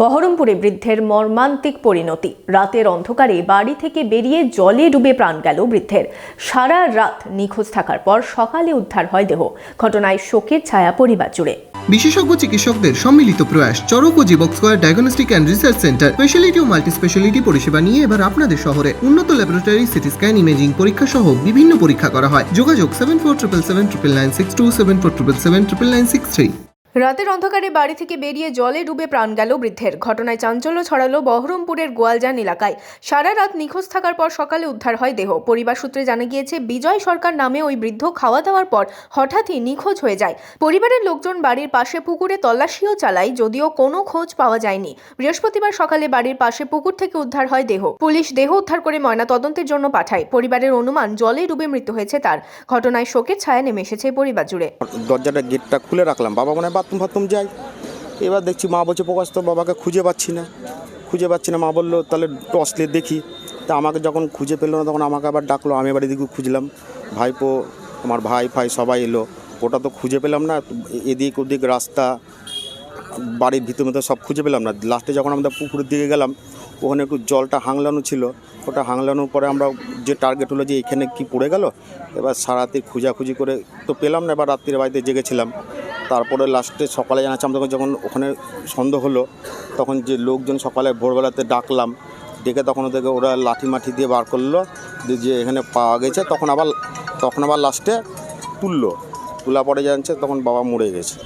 বহরমপুরে বৃদ্ধের মর্মান্তিক পরিণতি। রাতের অন্ধকারে বাড়ি থেকে বেরিয়ে জলে ডুবে প্রাণ গেল বৃদ্ধের। সারা রাত নিখোঁজ থাকার পর সকালে উদ্ধার হয় দেহ। ঘটনায় শোকের ছায়া পরিবার জুড়ে। বিশেষজ্ঞ চিকিৎসকদের সম্মিলিত প্রয়াস, চরক ও জীবক square diagnostic and research centre, speciality O multi speciality পরিষেবা নিয়ে এবার আপনাদের শহরে উন্নত ল্যাবরেটরি সিটি স্ক্যান ইমেজিং পরীক্ষা সহ বিভিন্ন পরীক্ষা করা হয়। যোগাযোগ seven four triple seven triple nine six two seven four triple seven triple nine six three রাতের অন্ধকারে বাড়ি থেকে বেরিয়ে জলে ডুবে প্রাণ গেল বৃদ্ধের। ঘটনায় চাঞ্চল্য ছড়ালো বহরমপুরের গোয়ালজান এলাকায়। সারা রাত নিখোঁজ থাকার পর সকালে উদ্ধার হয় দেহ। পরিবার সূত্রে জানা গিয়েছে, বিজয় সরকার নামে ওই বৃদ্ধ খাওয়া দাওয়ার পর হঠাৎই নিখোঁজ হয়ে যায়। পরিবারের লোকজন বাড়ির পাশে পুকুরে তল্লাশিও চালায়, যদিও কোনো খোঁজ পাওয়া যায়নি। বৃহস্পতিবার সকালে বাড়ির পাশে পুকুর থেকে উদ্ধার হয় দেহ। পুলিশ দেহ উদ্ধার করে ময়না তদন্তের জন্য পাঠায়। পরিবারের অনুমান, জলে ডুবে মৃত্যু হয়েছে তার। ঘটনায় শোকের ছায়া নেমে এসেছে পরিবার জুড়ে। দরজাটা গেটটা খুলে রাখলাম। বাবা মনে বাথরুম ফাথরুম যাই। এবার দেখছি মা বলছে, প্রকাশ তো বাবাকে খুঁজে পাচ্ছি না। খুঁজে পাচ্ছি না। মা বলল, তাহলে টর্চ দিয়ে দেখি। তা আমাকে যখন খুঁজে পেল না, তখন আমাকে আবার ডাকলো। আমি এবার এদিকে খুঁজলাম। ভাইপো, আমার ভাই ফাই সবাই এলো। ওটা তো খুঁজে পেলাম না। এদিক ওদিক রাস্তা, বাড়ির ভিতর মধ্যে সব খুঁজে পেলাম না। লাস্টে যখন আমরা পুকুরের দিকে গেলাম, ওখানে একটু জলটা হাংলানো ছিল। ওটা হাংলানোর পরে আমরা যে টার্গেট হলো যে এখানে কি পড়ে গেল, এবার সারাতে খুঁজাখুঁজি করে তো পেলাম না। এবার রাত্রির বাড়িতে জেগেছিলাম। তারপরে লাস্টে সকালে জানাচ্ছি আমাদের যখন ওখানে সন্দেহ হলো, তখন যে লোকজন সকালে ভোরবেলাতে ডাকলাম ডেকে তখন ওদেরকে ওরা লাঠি মাঠি দিয়ে বার করল যে এখানে পাওয়া গেছে, তখন আবার তখন আবার লাস্টে তুললো। তোলা পরে জানছে তখন বাবা মরে গেছে।